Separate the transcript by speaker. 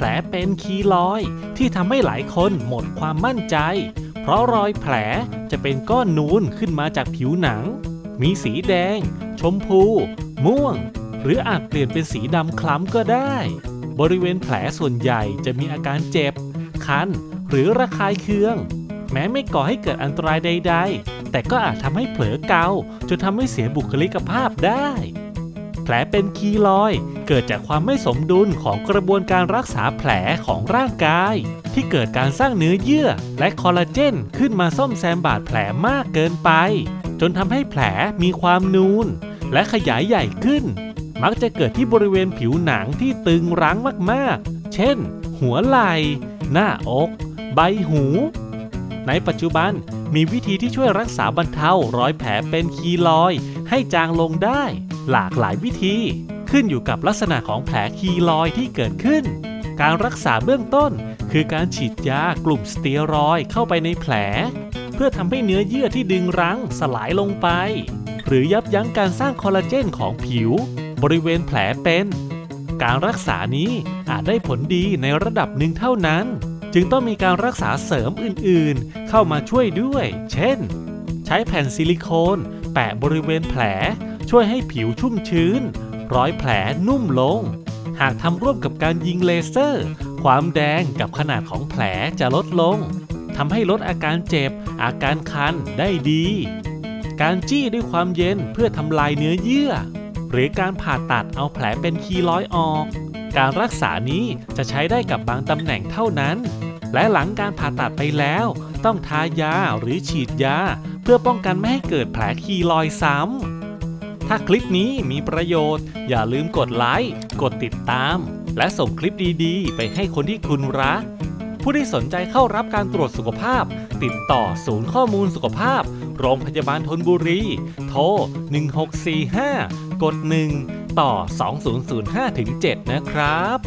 Speaker 1: แผลเป็นคีลอยที่ทำให้หลายคนหมดความมั่นใจ เพราะรอยแผลจะเป็นก้อนนูนขึ้นมาจากผิวหนัง มีสีแดง ชมพู ม่วง หรืออาจเปลี่ยนเป็นสีดำคล้ำก็ได้ บริเวณแผลส่วนใหญ่จะมีอาการเจ็บ คัน หรือระคายเคือง แม้ไม่ก่อให้เกิดอันตรายใด ๆ แต่ก็อาจทำให้เผลอเกาจนทำให้เสียบุคลิกภาพได้ ผลเป็นคีลอย เกิดจากความไม่สมดุลของกระบวนการรักษาแผลของร่างกาย ที่เกิดการสร้างเนื้อเยื่อ และคอลลาเจนขึ้นมาซ่อมแซมบาดแผลมากเกินไป จนทำให้แผลมีความนูน และขยายใหญ่ขึ้น มักจะเกิดที่บริเวณผิวหนังที่ตึงรั้งมากๆ เช่น หัวไหล่ หน้าอก ใบหู ในปัจจุบันมีวิธีที่ช่วยรักษาบรรเทารอยแผลเป็นคีลอย ให้จางลงได้ หลากหลายวิธี ขึ้นอยู่กับลักษณะของแผลคีลอยที่เกิดขึ้น การรักษาเบื้องต้น คือการฉีดยากลุ่มสเตียรอยเข้าไปในแผล เพื่อทำให้เนื้อเยื่อที่ดึงรั้งสลายลงไป หรือยับยั้งการสร้างคอลลาเจนของผิว บริเวณแผลเป็น การรักษานี้อาจได้ผลดีในระดับหนึ่งเท่านั้น จึงต้องมีการรักษาเสริมอื่นๆ เข้ามาช่วยด้วย เช่น ใช้แผ่นซิลิโคนแปะบริเวณแผล ช่วยให้ผิวชุ่มชื้น ร้อยแผลนุ่มลง หากทำร่วมกับการยิงเลเซอร์ ความแดงกับขนาดของแผลจะลดลงทำให้ลดอาการเจ็บ อาการคันได้ดี การจี้ด้วยความเย็นเพื่อทำลายเนื้อเยื่อ หรือการผ่าตัดเอาแผลเป็นคีลอยออก การรักษานี้จะใช้ได้กับบางตำแหน่งเท่านั้น และหลังการผ่าตัดไปแล้ว ต้องทายาหรือฉีดยา เพื่อป้องกันไม่ให้เกิดแผลคีลอยซ้ำ ถ้าคลิปนี้มีประโยชน์ อย่าลืมกดไลค์กดติดตาม และส่งคลิปดีๆ ไปให้คนที่คุณรัก ผู้ที่สนใจเข้ารับการตรวจสุขภาพ ติดต่อศูนย์ข้อมูลสุขภาพ โรงพยาบาลทนบุรี โทร 1645 กด 1 ต่อ 2005-7 นะครับ